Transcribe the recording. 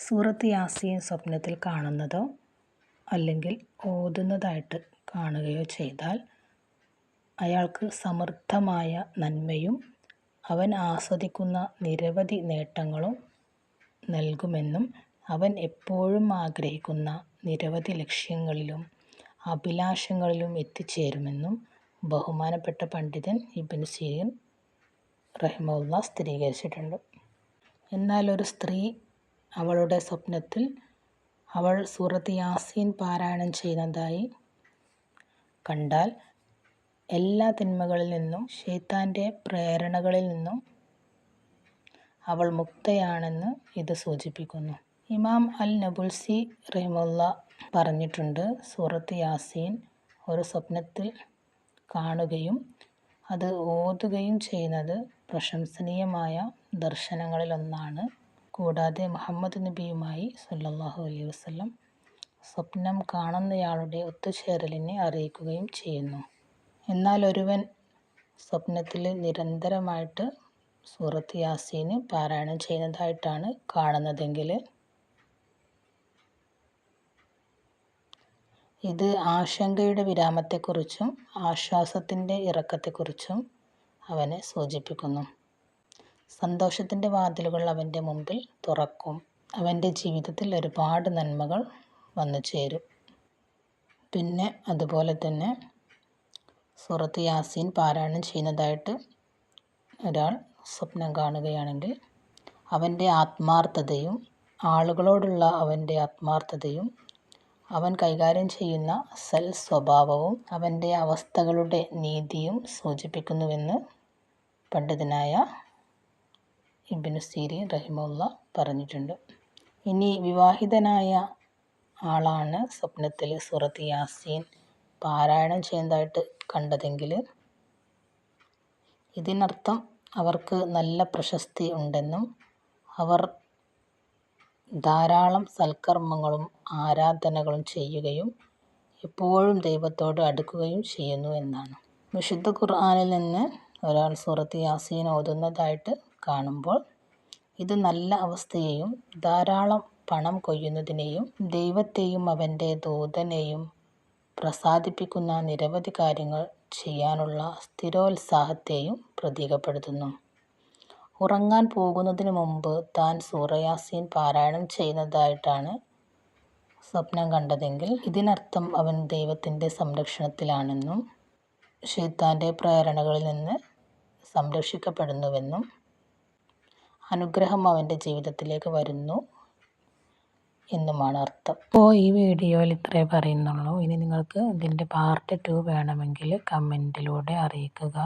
സൂറത്ത് യാസീൻ സ്വപ്നത്തിൽ കാണുന്നതോ അല്ലെങ്കിൽ ഓതുന്നതായിട്ട് കാണുകയോ ചെയ്താൽ അയാൾക്ക് സമൃദ്ധമായ നന്മയും അവൻ ആസ്വദിക്കുന്ന നിരവധി നേട്ടങ്ങളും നൽകുമെന്നും അവൻ എപ്പോഴും ആഗ്രഹിക്കുന്ന നിരവധി ലക്ഷ്യങ്ങളിലും അഭിലാഷങ്ങളിലും എത്തിച്ചേരുമെന്നും ബഹുമാനപ്പെട്ട പണ്ഡിതൻ ഇബിൻ സീൻ റഹ്മുള്ള സ്ഥിരീകരിച്ചിട്ടുണ്ട്. എന്നാൽ ഒരു സ്ത്രീ അവളുടെ സ്വപ്നത്തിൽ അവൾ സൂറത്ത് യാസീൻ പാരായണം ചെയ്യുന്നതായി കണ്ടാൽ എല്ലാ തിന്മകളിൽ നിന്നും ഷെയ്ത്താന്റെ പ്രേരണകളിൽ നിന്നും അവൾ മുക്തയാണെന്ന് ഇത് സൂചിപ്പിക്കുന്നു. ഇമാം അൽ നബുൽസി റഹിമുല്ല പറഞ്ഞിട്ടുണ്ട് സൂറത്ത് യാസീൻ ഒരു സ്വപ്നത്തിൽ കാണുകയും അത് ഓതുകയും ചെയ്യുന്നത് പ്രശംസനീയമായ ദർശനങ്ങളിലൊന്നാണ്. കൂടാതെ മുഹമ്മദ് നബിയുമായി സല്ലല്ലാഹു അലൈഹി വസല്ലം സ്വപ്നം കാണുന്നയാളുടെ ഒത്തുചേരലിനെ അറിയിക്കുകയും ചെയ്യുന്നു. എന്നാൽ ഒരുവൻ സ്വപ്നത്തിൽ നിരന്തരമായിട്ട് സൂറത്ത് യാസീന് പാരായണം ചെയ്യുന്നതായിട്ടാണ് കാണുന്നതെങ്കിൽ ഇത് ആശങ്കയുടെ വിരാമത്തെക്കുറിച്ചും ആശ്വാസത്തിന്റെ ഇറക്കത്തെക്കുറിച്ചും അവനെ സൂചിപ്പിക്കുന്നു. സന്തോഷത്തിന്റെ വാതിലുകൾ അവന്റെ മുമ്പിൽ തുറക്കും. അവന്റെ ജീവിതത്തിൽ ഒരുപാട് നന്മകൾ വന്നു ചേരും. പിന്നെ അതുപോലെ തന്നെ സൂറത്ത് യാസീൻ പാരായണം ചെയ്യുന്നതായിട്ട് ഒരാൾ സ്വപ്നം കാണുകയാണെങ്കിൽ അവന്റെ ആത്മാർത്ഥതയും ആളുകളോടുള്ള അവന്റെ ആത്മാർത്ഥതയും അവൻ കൈകാര്യം ചെയ്യുന്ന സൽ സ്വഭാവവും അവന്റെ അവസ്ഥകളുടെ നീതിയും സൂചിപ്പിക്കുന്നുവെന്ന് പണ്ഡിതനായ ഇബിനു സീരി റഹിമുള്ള പറഞ്ഞിട്ടുണ്ട്. ഇനി വിവാഹിതനായ ആളാണ് സ്വപ്നത്തിൽ സുറത്ത് യാസീൻ പാരായണം ചെയ്യുന്നതായിട്ട് കണ്ടതെങ്കിൽ ഇതിനർത്ഥം അവർക്ക് നല്ല പ്രശസ്തി ഉണ്ടെന്നും അവർ ധാരാളം സൽക്കർമ്മങ്ങളും ആരാധനകളും ചെയ്യുകയും എപ്പോഴും ദൈവത്തോട് അടുക്കുകയും ചെയ്യുന്നു എന്നാണ്. വിശുദ്ധ ഖുർആാനിൽ നിന്ന് ഒരാൾ സൂറത്ത് യാസീൻ ഓതുന്നതായിട്ട് കാണുമ്പോൾ ഇത് നല്ല അവസ്ഥയെയും ധാരാളം പണം കൊയ്യുന്നതിനെയും ദൈവത്തെയും അവന്റെ ദൂതനെയും പ്രസാദിപ്പിക്കുന്ന നിരവധി കാര്യങ്ങൾ ചെയ്യാനുള്ള സ്ഥിരോത്സാഹത്തെയും പ്രതീകപ്പെടുത്തുന്നു. ഉറങ്ങാൻ പോകുന്നതിന് മുമ്പ് താൻ സൂറയാസീൻ പാരായണം ചെയ്യുന്നതായിട്ടാണ് സ്വപ്നം കണ്ടതെങ്കിൽ ഇതിനർത്ഥം അവൻ ദൈവത്തിന്റെ സംരക്ഷണത്തിലാണെന്നും ഷെയ്ത്താന്റെ പ്രേരണകളിൽ നിന്ന് സംരക്ഷിക്കപ്പെടുന്നുവെന്നും അനുഗ്രഹം അവന്റെ ജീവിതത്തിലേക്ക് വരുന്നു എന്നുമാണ് അർത്ഥം. അപ്പോൾ ഈ വീഡിയോയിൽ ഇത്രേ പറയുന്നുള്ളൂ. ഇനി നിങ്ങൾക്ക് ഇതിന്റെ പാർട്ട് ടു വേണമെങ്കിൽ കമന്റിലൂടെ അറിയിക്കുക.